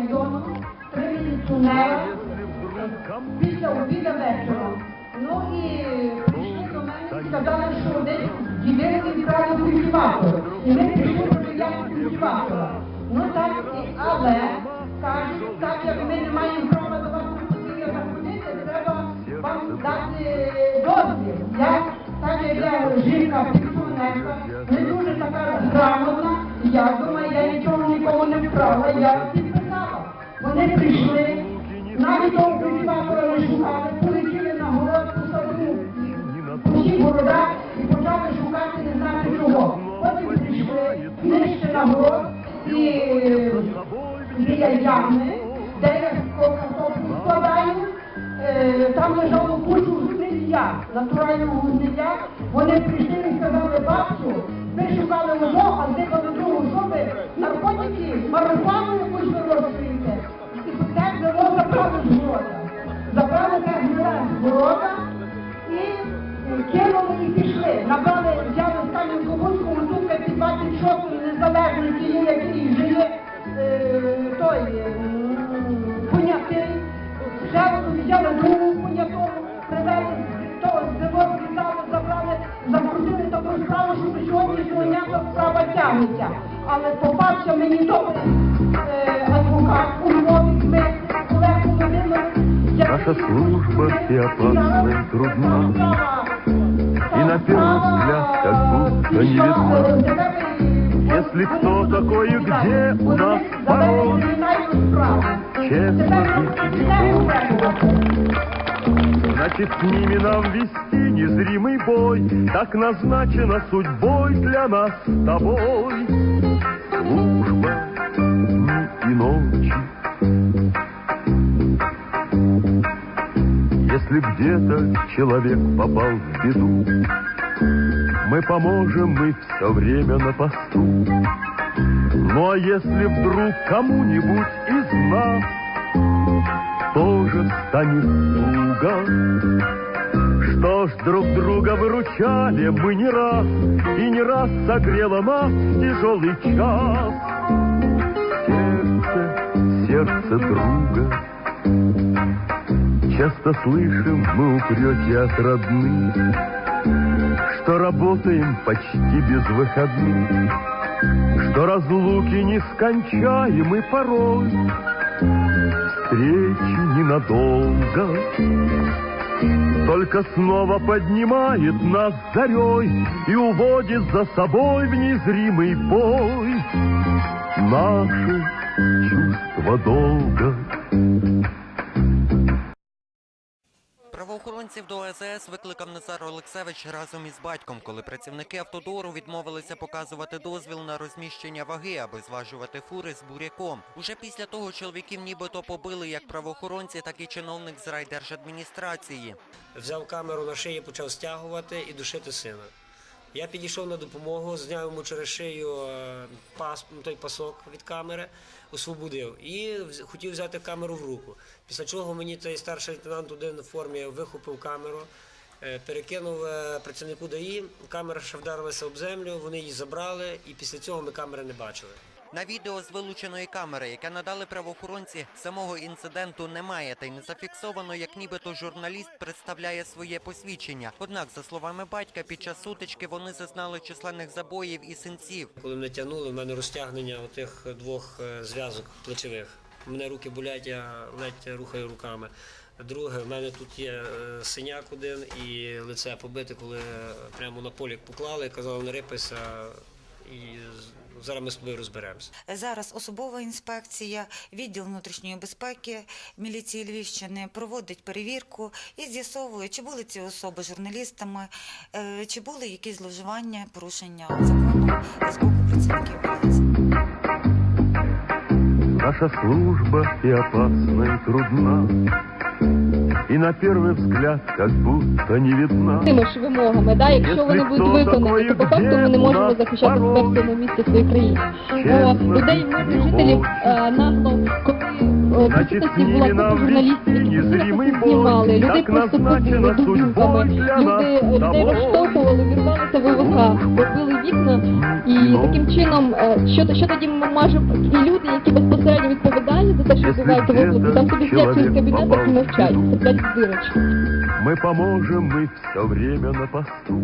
району, три міліціонера після обіду вечором. Ну і прийшли до мене і сказали, що десь дівчинки вкрали культиватор. І ми прийшли перевіряти культиватора. Ну так, але кажуть, так як ми не маємо права до вас пропозиції заходити, треба вам дати дозвіл. Я, так як я жінка пенсіонерка, не дуже така грамотна, я думаю, я нічого нікому не вкрала, я. Вони прийшли, навіть того культиватора не шукали, полетіли на город у саду, усі города і почали шукати не знати чого. Потім прийшли нижче на город і е, біля ями, де я картоплю складаю, е, там лежало кучу гнилля, натурального гнилля. Вони прийшли і сказали, бабцю, ви шукали одного, а здихали другу, що ви наркотики, марихуану якусь вирощуєте. І те село забрали з города. Забрали те гниле з города і е, кинули і пішли. Набрали, взяли з Кам'янко-Бузького тут під 26 незалежності, є, який жиє е, той е, понятий. Ще взяли другу тягнеться. Але попався мені добрий е, адвокат у Львові, ми Олег Володимир. Наша служба и опасна, и трудна. И на первый взгляд как будто не видна. Если кто такой и где у нас порой честно жить не. Значит, с ними нам вести незримый бой, Так назначено судьбой для нас с тобой. Служба дни и ночи. Если где-то человек попал в беду, мы поможем, мы все время на посту. Ну а если вдруг кому-нибудь из нас тоже станет туго, что ж, друг друга выручали мы не раз, и не раз согрело нас тяжелый час. Сердце, сердце друга, Часто слышим мы упреки от родных, Что работаем почти без выходных, Что разлуки нескончаемы порой, Встречи ненадолго. Только снова поднимает нас зарей И уводит за собой в незримый бой Наше чувство долга. Правоохоронців до АЗС викликав Назар Олексевич разом із батьком, коли працівники автодору відмовилися показувати дозвіл на розміщення ваги, аби зважувати фури з буряком. Уже після того чоловіків нібито побили як правоохоронці, так і чиновник з райдержадміністрації. взяв камеру на шиї, почав стягувати і душити сина. Я підійшов на допомогу, зняв йому через шию е, пас, ну, той пасок від камери, освободив і хотів взяти камеру в руку. Після чого мені цей старший лейтенант один в формі вихопив камеру, е, перекинув е, працівнику ДАІ, камера ще вдарилася об землю, вони її забрали, і після цього ми камери не бачили. На відео з вилученої камери, яке надали правоохоронці, самого інциденту немає, та й не зафіксовано, як нібито журналіст представляє своє посвідчення. Однак, за словами батька, під час сутички вони зазнали численних забоїв і синців. Коли мене тягнули, в мене розтягнення отих двох е, зв'язок плечових. У мене руки болять, я ледь рухаю руками. Друге, в мене тут є е, синяк один і лице побите, коли е, прямо на полік поклали, казали, не рипайся, і зараз ми з тобою розберемося. Зараз особова інспекція, відділ внутрішньої безпеки міліції Львівщини проводить перевірку і з'ясовує, чи були ці особи журналістами, е, чи були якісь зловживання, порушення закону з боку працівників. Наша служба и опасна, и трудна, И на перший взгляд як будто не видно. тими ж вимогами, да, якщо вони будуть виконані, то по факту ми не можемо захищати себе в цьому місці в своїй країні. Бо людей, мирних жителів НАТО, нагло, коли е, присутності була купа журналістів, які знімали. Людей просто побили судьбой Люди, людей розштовхували, ВВК, розбили вікна. І Ну. таким чином, е, що, що тоді може і люди, які безпосередньо відповідальні за те, що відбувається в області, там собі сидять в кабінетах і мовчать, сидять в дирочки. Мы поможем, мы все время на посту.